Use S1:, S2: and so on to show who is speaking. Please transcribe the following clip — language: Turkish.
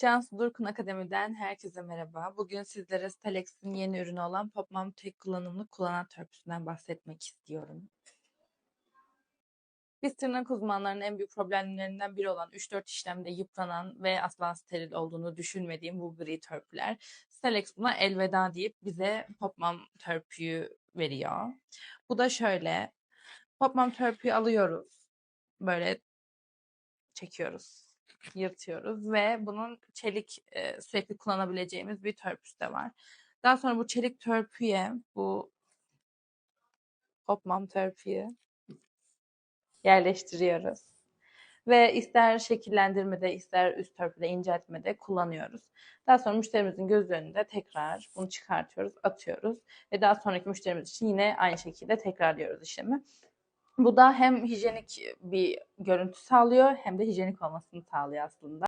S1: Cansu Durkun Akademi'den herkese merhaba. Bugün sizlere Stelex'in yeni ürünü olan Popmam tek kullanımlı kullanan törpüsünden bahsetmek istiyorum. Biz tırnak uzmanlarının en büyük problemlerinden biri olan 3-4 işlemde yıpranan ve asla steril olduğunu düşünmediğim bu gri törpüler. Stelex buna elveda deyip bize Popmam törpüyü veriyor. Bu da şöyle. Popmam törpüyü alıyoruz. Böyle çekiyoruz yırtıyoruz ve bunun çelik e, sürekli kullanabileceğimiz bir törpüsü de var. Daha sonra bu çelik törpüye bu hopmam törpüyü yerleştiriyoruz. Ve ister şekillendirmede ister üst törpüde inceltmede kullanıyoruz. Daha sonra müşterimizin göz önünde tekrar bunu çıkartıyoruz, atıyoruz. Ve daha sonraki müşterimiz için yine aynı şekilde tekrarlıyoruz işlemi. Bu da hem hijyenik bir görüntü sağlıyor hem de hijyenik olmasını sağlıyor aslında.